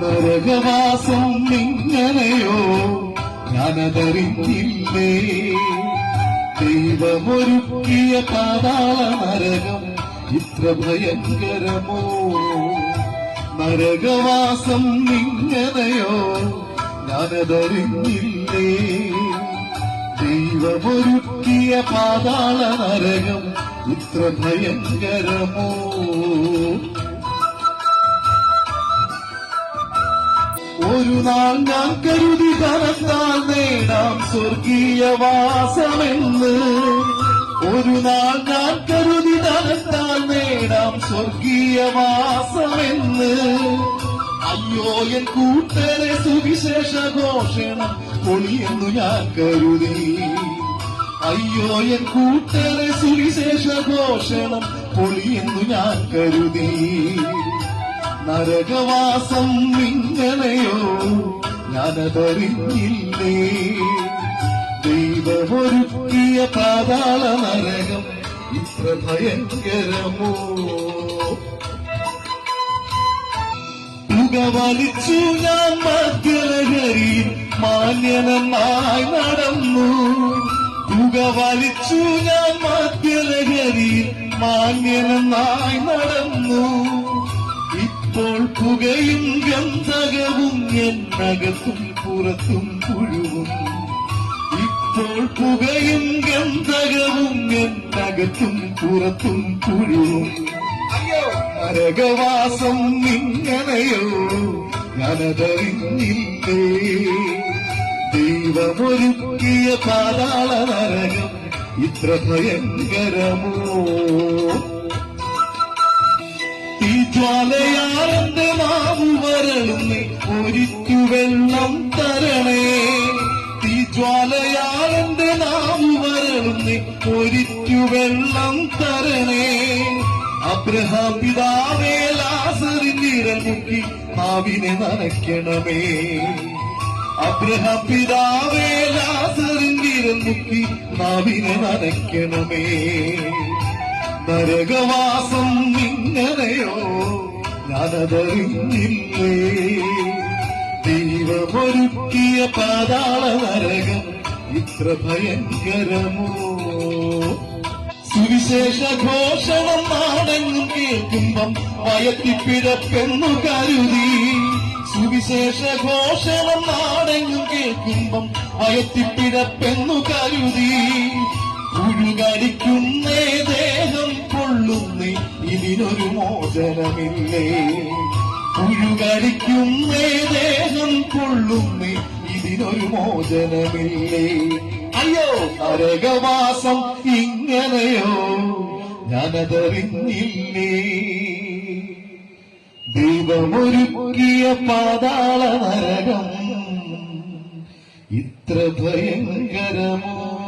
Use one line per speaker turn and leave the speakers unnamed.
നരകവാസം ഇങ്ങനെയോ ഞാനതറിഞ്ഞില്ലേ? ദൈവമൊരുക്കിയ പാതാള നരകം ഇത്ര ഭയങ്കരമോ? നരകവാസം ഇങ്ങനെയോ ഞാനതറിഞ്ഞില്ലേ? ദൈവമൊരുക്കിയ പാതാള നരകം ഇത്ര ഭയങ്കരമോ? ഒരു നാൾ ഞാൻ കരുതി തരത്താൽ നേടാം സ്വർഗീയ വാസമെന്ന്. ഒരു നാൾ ഞാൻ കരുതി തരത്താൽ നേടാം സ്വർഗീയ വാസമെന്ന്. അയ്യോ എൻ കൂട്ടരെ സുവിശേഷ ഘോഷണം പൊളിയെന്നു ഞാൻ കരുതി. അയ്യോ എൻ കൂട്ടരെ സുവിശേഷ ഘോഷണം പൊളിയെന്നു ഞാൻ കരുതി. നരകവാസം ഇങ്ങനെയോ? ഞാനതറിഞ്ഞില്ലേ? ദൈവമൊരുക്കിയ പാതാള നരകം ഇത്ര ഭയങ്കരമോ? പുകവലിച്ചു ഞാൻ മദ്യലഹരിയിൽ മാന്യനായി നടന്നു. പുകവലിച്ചു ഞാൻ മദ്യലഹരിയിൽ മാന്യനായി നടന്നു. പുകയും ഗന്ധകവും എന്നകത്തും പുറത്തും പുഴുവും. ഇപ്പോൾ പുകയും ഗന്ധകവും എന്നകത്തും പുറത്തും പുഴുവും. നരകവാസം ഇങ്ങനെയോ ഞാനതറിഞ്ഞില്ലേ ദൈവമൊരുക്കിയ പാതാള നരകം ഇത്ര ഭയങ്കരമോ? ഒരിക്കു തരണേ. തീ ജ്വാലയാളന്റെ നാം വരളുന്നേ ഒരിക്കു വെള്ളം തരണേ. അബ്രഹാം പിതാവേ ലാസറിന്റെ മുക്കി നാവിനെ നനയ്ക്കണമേ. അബ്രഹാം പിതാവേ ലാസറിന്റെ മുക്കി നാവിനെ നനയ്ക്കണമേ. നരകവാസം ഇങ്ങനെയോ? ഞാനതറിഞ്ഞില്ലേ? ദൈവമൊരുക്കിയ പാതാള നരകം ഇത്ര ഭയങ്കരമോ? സുവിശേഷ ഘോഷണം നാടെങ്ങും കേൾക്കുമ്പം വയറ്റിപ്പിഴപ്പെന്നു കരുതി. സുവിശേഷ ഘോഷണം നാടെങ്ങും കേൾക്കുമ്പം വയറ്റിപ്പിഴപ്പെന്നു കരുതി. ഉഴുകടിക്കുന്നേ ദേഹം കൊള്ളുന്നേ ഇതിനൊരു മോചനമില്ലേ? ഉഴുകടിക്കുന്നേ ദേഹം കൊള്ളുന്നേ. ഇതിനൊരു മോചനമില്ലേ? അയ്യോ നരകവാസം ഇങ്ങനെയോ? ഞാനതറിഞ്ഞില്ലേ? ദൈവമൊരുക്കിയ പാതാള നരകം. ഇത്ര ഭയങ്കരമോ?